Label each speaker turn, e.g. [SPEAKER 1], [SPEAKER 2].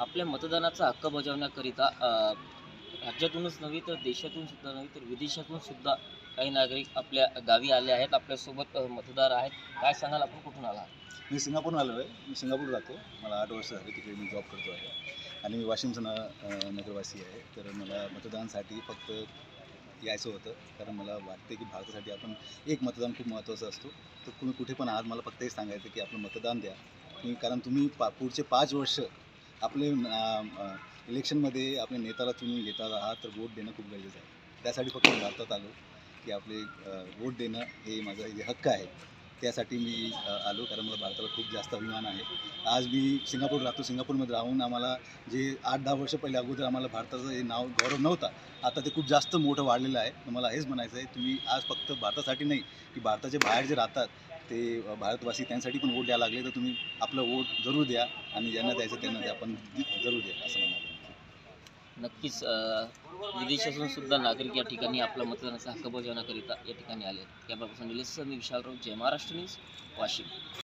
[SPEAKER 1] आपल्या मतदानाचा हक्क बजावण्याकरिता राज्यातूनच नव्हे तर देशातून सुद्धा नव्हे तर विदेशातून सुद्धा काही नागरिक आपल्या गावी आले आहेत आपल्यासोबत मतदार आहेत. काय सांगाल? आपण कुठून आला
[SPEAKER 2] मी सिंगापूरहून आलो आहे. मी सिंगापूर राहतो. मला आठ वर्ष झाली तिकडे मी जॉब करतो आहे. आणि मी वाशिमचा नगरवासी आहे. तर मला मतदानासाठी फक्त यायचं होतं. कारण मला वाटते की भारतासाठी आपण एक मतदान खूप महत्त्वाचं असतो. तर तुम्ही कुठे पण आहात मला फक्त हे सांगायचं की आपलं मतदान द्या. कारण तुम्ही पा पुढचे पाच वर्ष आपले इलेक्शनमध्ये आपल्या नेत्याला चुनून घेतात आहात तर वोट देणं खूप गरजेचं आहे. त्यासाठी फक्त मी भारतात आलो की आपले वोट देणं हे माझा जे हक्क आहे. त्यासाठी मी आलो कारण मला भारताला खूप जास्त अभिमान आहे. आज मी सिंगापूर राहतो. सिंगापूरमध्ये राहून आम्हाला जे आठ दहा वर्ष पहिले अगोदर आम्हाला भारताचं हे नाव गौरव नव्हता. आता ते खूप जास्त मोठं वाढलेलं आहे. मला हेच म्हणायचं आहे तुम्ही आज फक्त भारतासाठी नाही की भारताच्या बाहेर जे राहतात ते भारतवासी त्यांसाठी पण वोट द्यायला लागले तर तुम्ही आपलं वोट जरूर द्या आणि ज्यांना द्यायचं त्यांना द्या पण जरूर द्या असं म्हणणार
[SPEAKER 1] नक्कीच विदेशातून सुद्धा नागरिक या ठिकाणी आपला मतदानाचा हक्क बजावण्याकरिता या ठिकाणी आले आहेत. कॅमेरा पर्सन निलेश सर मी विशालराव जय महाराष्ट्र न्यूज वाशिम.